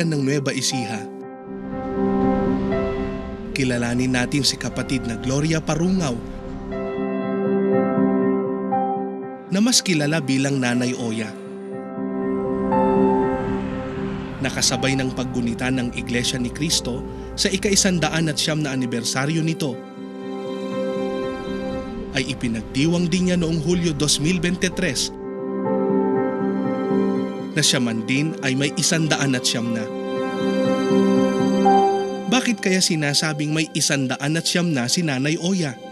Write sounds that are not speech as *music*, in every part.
lalawigan ng Nueva Ecija. Kilalanin natin si kapatid na Gloria Parungaw na mas kilala bilang Nanay Oya. Nakasabay ng paggunita ng Iglesia ni Cristo sa ika-isandaan at siyam na anibersaryo nito ay ipinagdiwang din niya noong Hulyo 2023 na siya man din ay may isandaan at siyam na. Bakit kaya sinasabing may isandaan at siyam na si Nanay Oya?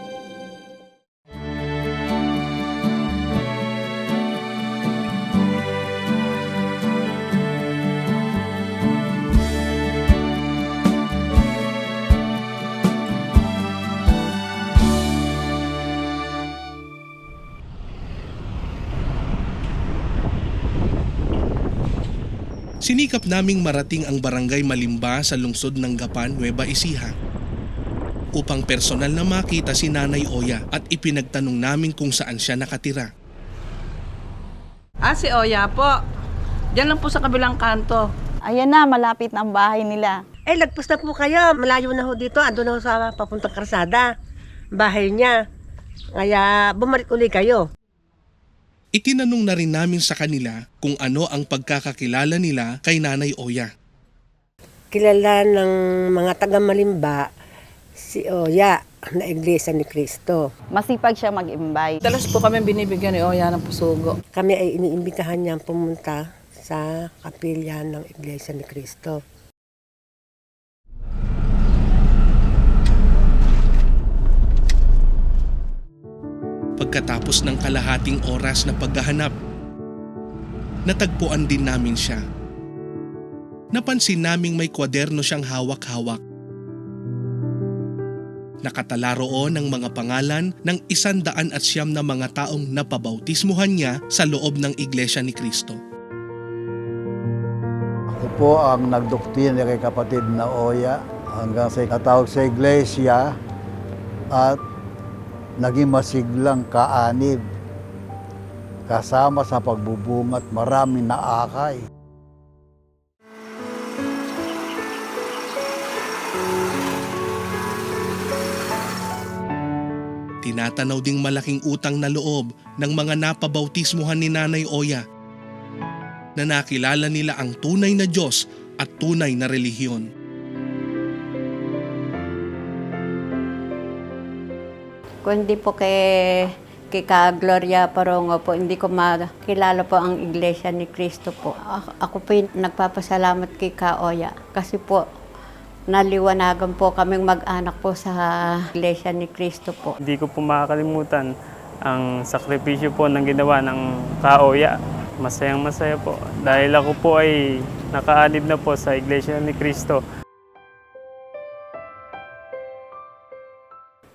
Sinikap naming marating ang barangay Malimba sa lungsod ng Gapan, Nueva Ecija upang personal na makita si Nanay Oya at ipinagtanong namin kung saan siya nakatira. Ah, si Oya po. Diyan lang po sa kabilang kanto. Ayan na, malapit na ang bahay nila. Eh, lagpas na po kayo. Malayo na ho dito. Ando na ho sa papuntang karsada. Bahay niya. Kaya bumalik uli kayo. Itinanong na rin namin sa kanila kung ano ang pagkakakilala nila kay Nanay Oya. Kilala ng mga taga-malimba si Oya na Iglesia ni Cristo. Masipag siya mag-imbay. Dalas po kami binibigyan ni Oya ng pusugo. Kami ay iniimbitahan niya pumunta sa kapilya ng Iglesia ni Cristo. Pagkatapos ng kalahating oras na paghahanap, natagpuan din namin siya. Napansin naming may kwaderno siyang hawak-hawak. Nakatala roon ang mga pangalan ng isandaan at siyam na mga taong napabautismuhan niya sa loob ng Iglesia ni Cristo. Ako po ang nagdoktrina kay kapatid na Oya hanggang sa natawag sa iglesia at naging masiglang kaanib kasama sa pagbubungat maraming naakay. Tinatanaw ding malaking utang na loob ng mga napabautismuhan ni Nanay Oya na nakilala nila ang tunay na Diyos at tunay na relihiyon. Kundi po kay, kay Ka Gloria Parongo po, hindi ko makilala po ang Iglesia ni Cristo po. Ako, po yung nagpapasalamat kay Ka Oya kasi po naliwanagan po kaming mag-anak po sa Iglesia ni Cristo po. Hindi ko po makakalimutan ang sakripisyo po ng ginawa ng kaoya. Masayang masaya po. Dahil ako po ay nakaanib na po sa Iglesia ni Cristo.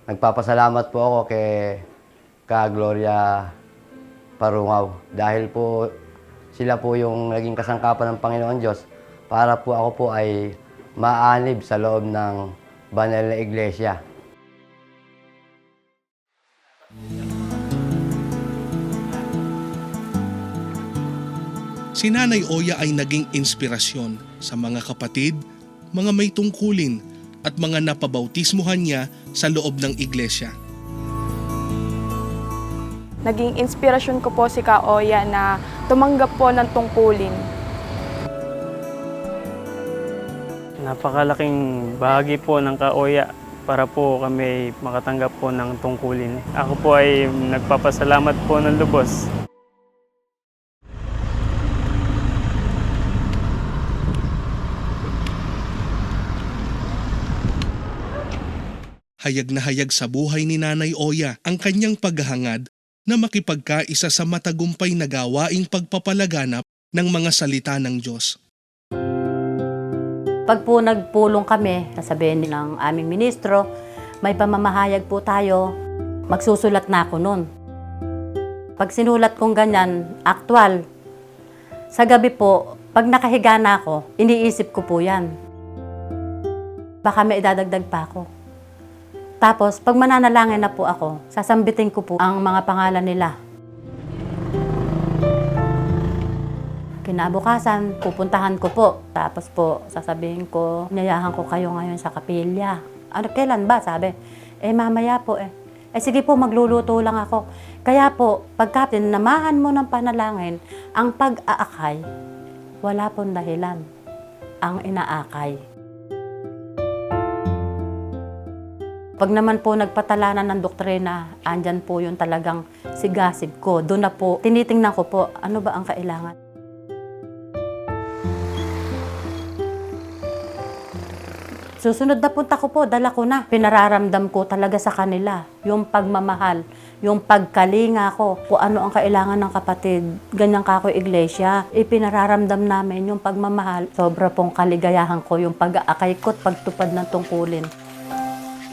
Nagpapasalamat po ako kay Ka Gloria Parungaw dahil po sila po yung naging kasangkapan ng Panginoon Diyos para po ako po ay maanib sa loob ng banal na iglesia. Si Nanay Oya ay naging inspirasyon sa mga kapatid, mga may tungkulin at mga napabautismuhan niya sa loob ng iglesia. Naging inspirasyon ko po si Kaoya na tumanggap po ng tungkulin. Napakalaking bahagi po ng kaoya para po kami makatanggap po ng tungkulin. Ako po ay nagpapasalamat po ng lubos Hayag na hayag sa buhay ni Nanay Oya ang kanyang paghahangad na makipagkaisa sa matagumpay na gawaing pagpapalaganap ng mga salita ng Diyos. Pag po nagpulong kami, sasabihin ng aming ministro, may pamamahayag po tayo, magsusulat na ako nun. Pag sinulat kong ganyan, actual, sa gabi po, pag nakahiga na ako, iniisip ko po yan. Baka may idadagdag pa ako. Tapos, pag mananalangin na po ako, sasambitin ko po ang mga pangalan nila. Kinabukasan, pupuntahan ko po. Tapos po, sasabihin ko, niyayahan ko kayo ngayon sa kapilya. Ano, kailan ba? Sabi, eh mamaya po eh. Eh sige po, magluluto lang ako. Kaya po, pagka tinamahan mo ng panalangin, ang pag-aakay, wala pong dahilan. Ang inaakay. Pag naman po nagpatalanan ng doktrina, andyan po yung talagang sigasig ko. Doon na po, tinitingnan ko po, ano ba ang kailangan. Susunod na punta ko po, dala ko na. Pinararamdam ko talaga sa kanila yung pagmamahal, yung pagkalinga ko, kung ano ang kailangan ng kapatid. Ganyan ka ako iglesia. Ipinararamdam namin yung pagmamahal. Sobra pong kaligayahan ko yung pag-aakay ko at pagtupad ng tungkulin.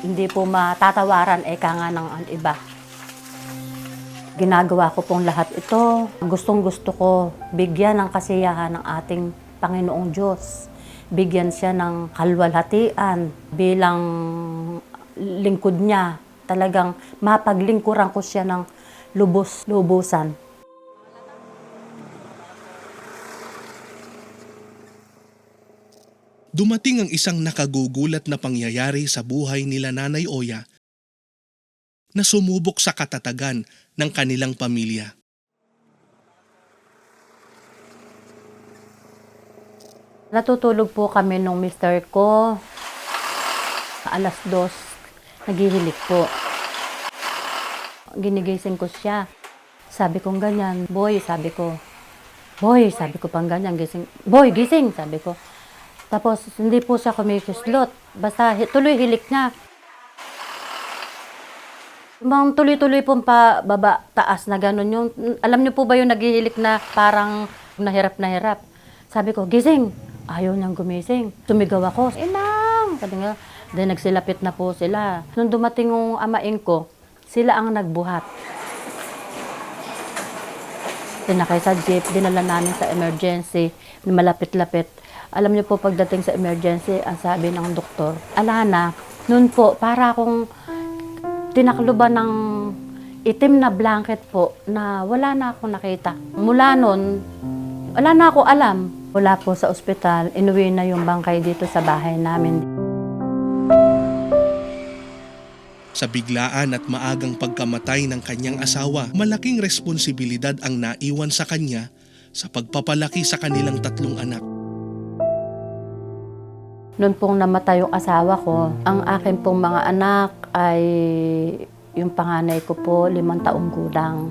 Hindi po matatawaran eka nga ng iba. Ginagawa ko pong lahat ito. Gustong gusto ko bigyan ng kasiyahan ng ating Panginoong Diyos. Bigyan siya ng kalwalhatian bilang lingkod niya. Talagang mapaglingkuran ko siya ng lubos-lubusan. Dumating ang isang nakagugulat na pangyayari sa buhay nila Nanay Oya na sumubok sa katatagan ng kanilang pamilya. Natutulog po kami nung mister ko. Alas dos, naghihilik po. Ginigising ko siya. Sabi kong ganyan, boy, sabi ko. Boy, sabi ko pang ganyan, gising. Boy, gising, sabi ko. Tapos, hindi po siya kumikislot. Basta tuloy hilik niya. Mga tuloy-tuloy pong pa baba, taas na gano'n yung, alam niyo po ba yung naghihilik na parang nahirap na hirap? Sabi ko, gising. Ayaw niyang gumising. Tumigaw ako, inang! Sabi nga, then nagsilapit na po sila. Nung dumating yung amain ko, sila ang nagbuhat. Tinakay sa jeep, dinala namin sa emergency, malapit-lapit. Alam niyo po, pagdating sa emergency, ang sabi ng doktor, Alana, noon po, para akong tinakluban ng itim na blanket po na wala na akong nakita. Mula noon, wala na ako alam. Wala po sa ospital, inuwi na yung bangkay dito sa bahay namin. Sa biglaan at maagang pagkamatay ng kanyang asawa, malaking responsibilidad ang naiwan sa kanya sa pagpapalaki sa kanilang tatlong anak. Noon pong namatay yung asawa ko, ang akin pong mga anak ay yung panganay ko po, limang taong gulang.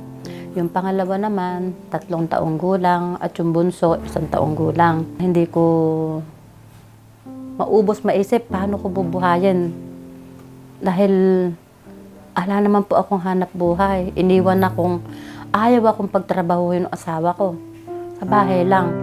Yung pangalawa naman, tatlong taong gulang at yung bunso, isang taong gulang. Hindi ko maubos maisip paano ko bubuhayin. Dahil ala naman po akong hanap buhay. Iniwan akong, ayaw akong pagtrabahuhin ng asawa ko. Sa bahay lang.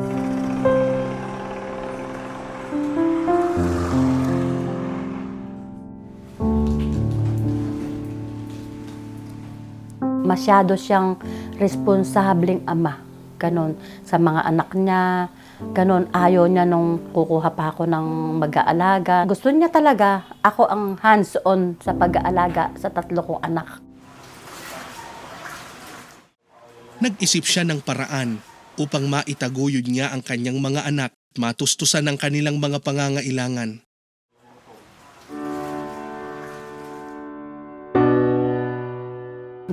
Masyado siyang responsableng ama. Ganon. Sa mga anak niya, ganon. Ayaw niya nung kukuha pa ako ng mag-aalaga. Gusto niya talaga ako ang hands-on sa pag-aalaga sa tatlo kong anak. Nag-isip siya ng paraan upang maitaguyod niya ang kanyang mga anak at matustusan ang kanilang mga pangangailangan.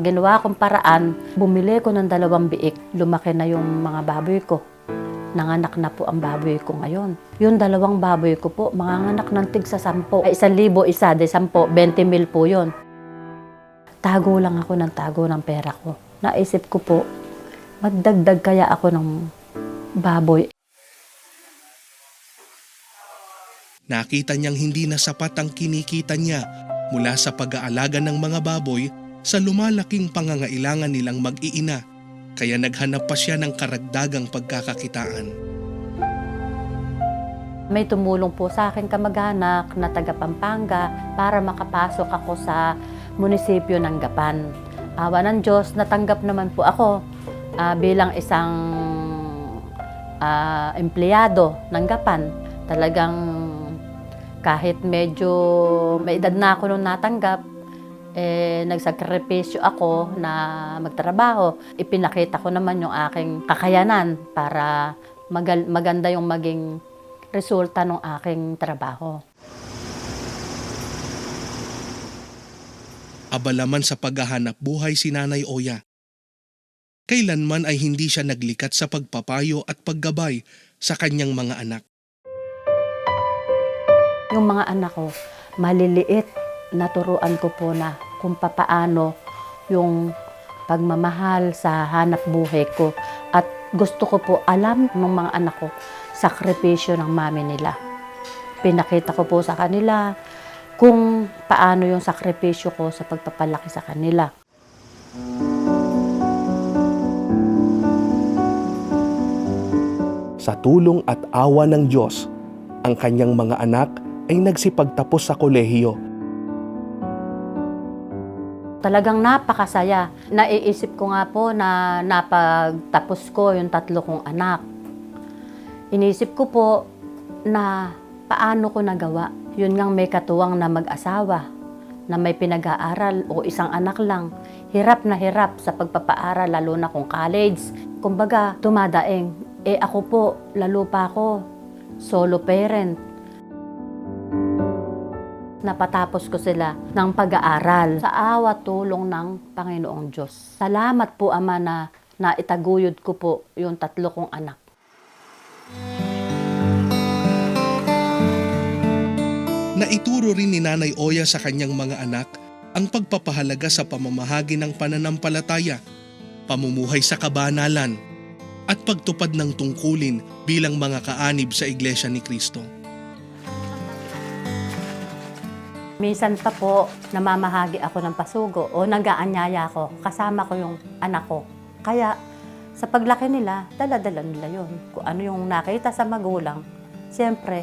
Ginawa kong paraan, bumili ko ng dalawang biik. Lumaki na yung mga baboy ko. Nanganak na po ang baboy ko ngayon. Yung dalawang baboy ko po, mga anak ng tig sa sampo. Ay, isang libo isa, de sampo, 20 mil po yon. Tago lang ako ng tago ng pera ko. Naisip ko po, magdagdag kaya ako ng baboy. Nakita niyang hindi na sapat ang kinikita niya mula sa pag-aalaga ng mga baboy sa lumalaking pangangailangan nilang mag-iina kaya naghanap pa siya ng karagdagang pagkakakitaan. May tumulong po sa akin kamag-anak na taga Pampanga para makapasok ako sa munisipyo ng Gapan. Awa ng Diyos, natanggap naman po ako ah, bilang isang ah, empleyado ng Gapan. Talagang kahit medyo may edad na ako nung natanggap, eh, nagsakripisyo ako na magtrabaho. Ipinakita ko naman yung aking kakayanan para magal- maganda yung maging resulta ng aking trabaho. Abalaman sa paghahanap buhay si Nanay Oya. Kailanman ay hindi siya naglikat sa pagpapayo at paggabay sa kanyang mga anak. Yung mga anak ko, maliliit, naturuan ko po na kung papaano yung pagmamahal sa hanap buhay ko. At gusto ko po alam ng mga anak ko, sakripisyo ng mami nila. Pinakita ko po sa kanila kung paano yung sakripisyo ko sa pagpapalaki sa kanila. Sa tulong at awa ng Diyos, ang kanyang mga anak ay nagsipagtapos sa kolehiyo. Talagang napakasaya. Naiisip ko nga po na napagtapos ko yung tatlo kong anak. Inisip ko po na paano ko nagawa. Yun ngang may katuwang na mag-asawa, na may pinag-aaral o isang anak lang. Hirap na hirap sa pagpapaaral, lalo na kung college. Kumbaga, tumadaing. Eh ako po, lalo pa ako, solo parent napatapos ko sila ng pag-aaral sa awa tulong ng Panginoong Diyos. Salamat po Ama na naitaguyod ko po yung tatlo kong anak. Naituro rin ni Nanay Oya sa kanyang mga anak ang pagpapahalaga sa pamamahagi ng pananampalataya, pamumuhay sa kabanalan, at pagtupad ng tungkulin bilang mga kaanib sa Iglesia ni Kristo. Minsan pa po namamahagi ako ng pasugo o nag-aanyaya ako, kasama ko yung anak ko. Kaya sa paglaki nila, dala-dala nila yun. Kung ano yung nakita sa magulang, siyempre,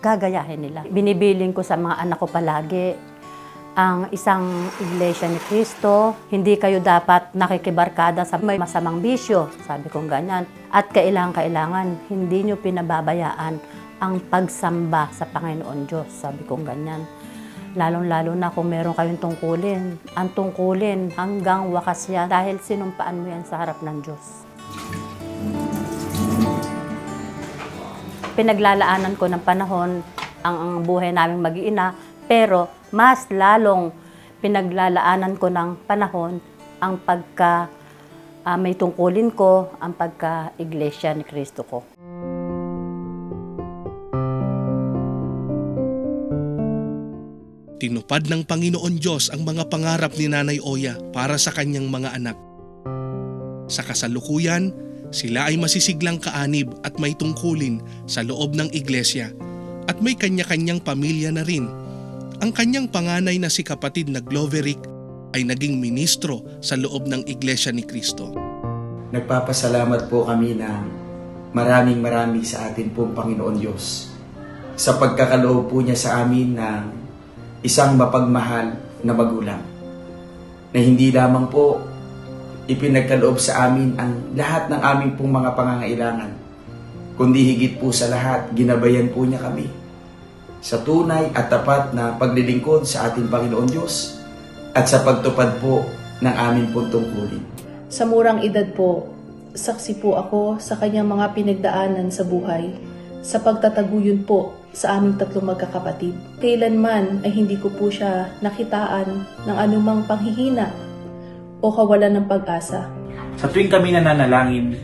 gagayahin nila. Binibiling ko sa mga anak ko palagi, ang isang iglesia ni Kristo, hindi kayo dapat nakikibarkada sa may masamang bisyo, sabi kong ganyan. At kailangan-kailangan, hindi nyo pinababayaan ang pagsamba sa Panginoon Diyos, sabi kong ganyan. Lalong-lalo na kung meron kayong tungkulin, ang tungkulin hanggang wakas yan dahil sinumpaan mo yan sa harap ng Diyos. pinaglalaanan ko ng panahon ang, ang buhay naming mag-iina, pero mas lalong pinaglalaanan ko ng panahon ang pagka ah, may tungkulin ko, ang pagka-iglesia ni Kristo ko. Tinupad ng Panginoon Diyos ang mga pangarap ni Nanay Oya para sa kanyang mga anak. Sa kasalukuyan, sila ay masisiglang kaanib at may tungkulin sa loob ng iglesia at may kanya-kanyang pamilya na rin. Ang kanyang panganay na si kapatid na Gloverick ay naging ministro sa loob ng iglesia ni Kristo. Nagpapasalamat po kami na maraming maraming sa atin pong Panginoon Diyos sa pagkakaloob po niya sa amin ng isang mapagmahal na magulang na hindi lamang po ipinagkaloob sa amin ang lahat ng aming pong mga pangangailangan kundi higit po sa lahat ginabayan po niya kami sa tunay at tapat na paglilingkod sa ating Panginoon Diyos at sa pagtupad po ng aming pong tungkulin. Sa murang edad po, saksi po ako sa kanyang mga pinagdaanan sa buhay, sa pagtataguyod po sa aming tatlong magkakapatid. Kailanman ay hindi ko po siya nakitaan ng anumang panghihina o kawalan ng pag-asa. Sa tuwing kami nananalangin,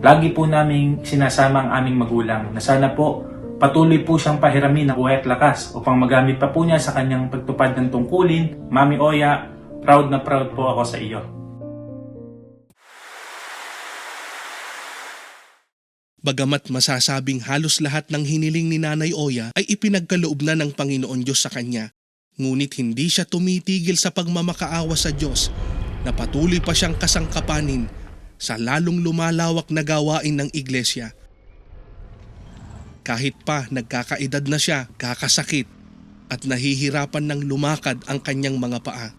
lagi po naming sinasama ang aming magulang na sana po patuloy po siyang pahiramin ng buhay at lakas upang magamit pa po niya sa kanyang pagtupad ng tungkulin. Mami Oya, proud na proud po ako sa iyo. Bagamat masasabing halos lahat ng hiniling ni Nanay Oya ay ipinagkaloob na ng Panginoon Diyos sa kanya, ngunit hindi siya tumitigil sa pagmamakaawa sa Diyos na patuloy pa siyang kasangkapanin sa lalong lumalawak na gawain ng iglesia. Kahit pa nagkakaedad na siya, kakasakit at nahihirapan ng lumakad ang kanyang mga paa.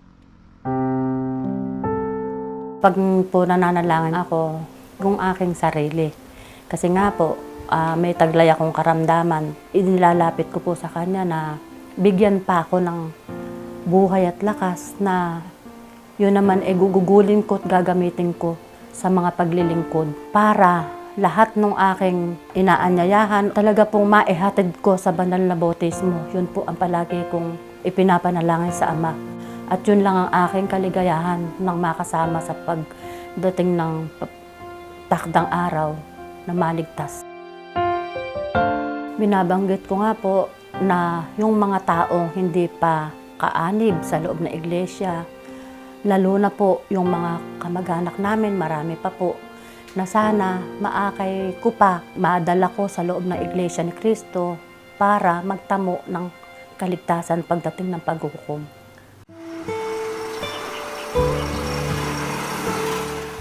Pag po nananalangin ako, yung aking sarili. Kasi nga po, ah, may taglay akong karamdaman. Inilalapit ko po sa kanya na bigyan pa ako ng buhay at lakas na yun naman ay gugugulin ko at gagamitin ko sa mga paglilingkod para lahat ng aking inaanyayahan, talaga pong maihatid ko sa banal na bautismo. Yun po ang palagi kong ipinapanalangin sa Ama. At yun lang ang aking kaligayahan nang makasama sa pagdating ng takdang araw na maligtas. Binabanggit ko nga po na yung mga taong hindi pa kaanib sa loob ng iglesia, lalo na po yung mga kamag-anak namin, marami pa po, na sana maakay ko pa, madala ko sa loob ng iglesia ni Kristo para magtamo ng kaligtasan pagdating ng paghuhukom.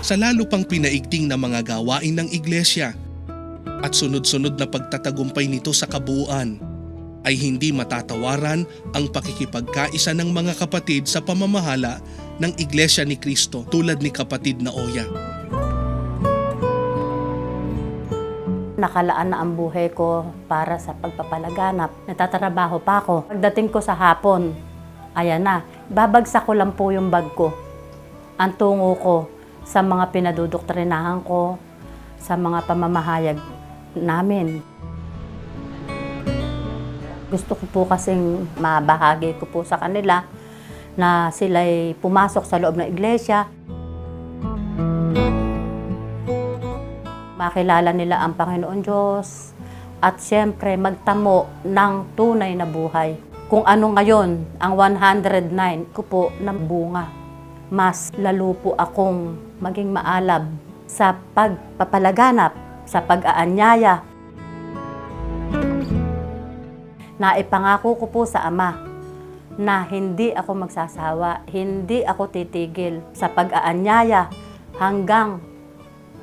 Sa lalo pang pinaigting na mga gawain ng iglesia at sunod-sunod na pagtatagumpay nito sa kabuuan, ay hindi matatawaran ang pakikipagkaisa ng mga kapatid sa pamamahala ng Iglesia ni Kristo tulad ni kapatid na Oya. Nakalaan na ang buhay ko para sa pagpapalaganap. Natatrabaho pa ako. Pagdating ko sa hapon, ayan na, babagsak ko lang po yung bag ko. Ang tungo ko sa mga pinadudoktrinahan ko, sa mga pamamahayag namin. Gusto ko po kasing mabahagi ko po sa kanila na sila'y pumasok sa loob ng iglesia, makilala nila ang Panginoon Diyos, at siyempre magtamo ng tunay na buhay. Kung ano ngayon ang 109 ko po ng bunga, mas lalo po akong maging maalab sa pagpapalaganap, sa pag-aanyaya. Naipangako ko po sa Ama na hindi ako magsasawa, hindi ako titigil sa pag-aanyaya hanggang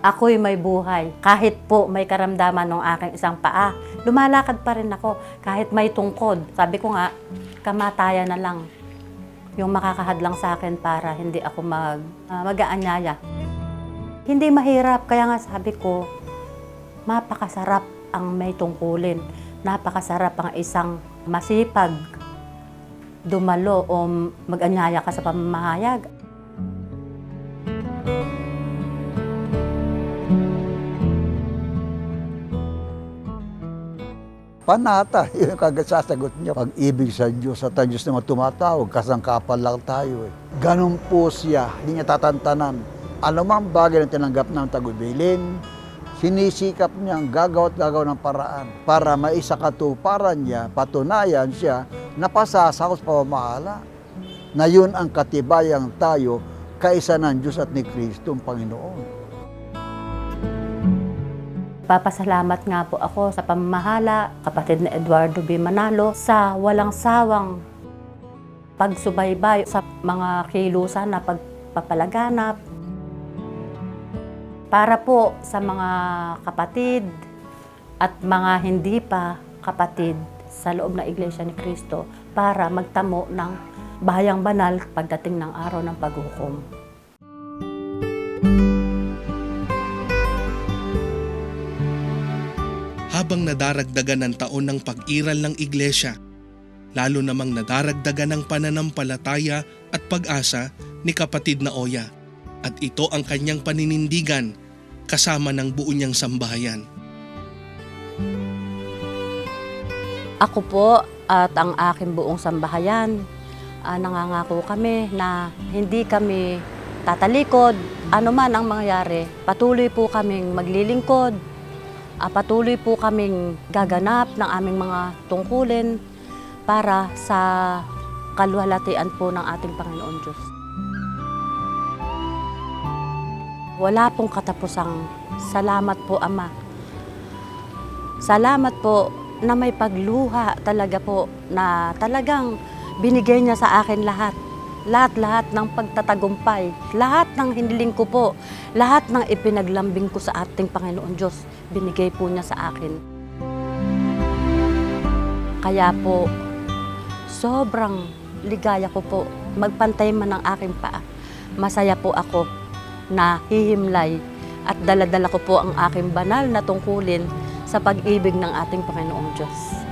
ako'y may buhay. Kahit po may karamdaman ng aking isang paa, lumalakad pa rin ako kahit may tungkod. Sabi ko nga, kamatayan na lang yung makakahadlang sa akin para hindi ako mag, ah, mag-aanyaya. Hindi mahirap, kaya nga sabi ko, mapakasarap ang may tungkulin. Napakasarap ang isang masipag dumalo o mag-anyaya ka sa pamamahayag. Panata, *laughs* yun yung kagad niya. Pag-ibig sa Diyos at ang Diyos naman tumatawag, kasangkapan lang tayo eh. Ganun po siya, hindi niya tatantanan. Ano mang bagay na tinanggap ng tagubilin, sinisikap niya ang gagawa at gagawa ng paraan para maisakatuparan niya, patunayan siya na pasasakos pamamahala na yun ang katibayang tayo kaisa ng Diyos at ni Kristo ang Panginoon. Papasalamat nga po ako sa pamamahala, kapatid na Eduardo B. Manalo, sa walang sawang pagsubaybay sa mga kilusan na pagpapalaganap. Para po sa mga kapatid at mga hindi pa kapatid sa loob ng Iglesia ni Kristo para magtamo ng bahayang banal pagdating ng araw ng paghukom. Habang nadaragdagan ng taon ng pag-iral ng iglesia, lalo namang nadaragdagan ng pananampalataya at pag-asa ni kapatid na Oya. At ito ang kanyang paninindigan kasama ng buo niyang sambahayan. Ako po at ang aking buong sambahayan, ah, nangangako kami na hindi kami tatalikod, ano man ang mangyari, patuloy po kaming maglilingkod, ah, patuloy po kaming gaganap ng aming mga tungkulin para sa kaluhalatian po ng ating Panginoon Diyos. Wala pong katapusang salamat po, Ama. Salamat po na may pagluha talaga po na talagang binigay niya sa akin lahat. Lahat-lahat ng pagtatagumpay, lahat ng hiniling ko po, lahat ng ipinaglambing ko sa ating Panginoon Diyos, binigay po niya sa akin. Kaya po, sobrang ligaya ko po. Magpantay man ang aking paa. Masaya po ako na hihimlay at daladala ko po ang aking banal na tungkulin sa pag-ibig ng ating Panginoong Diyos.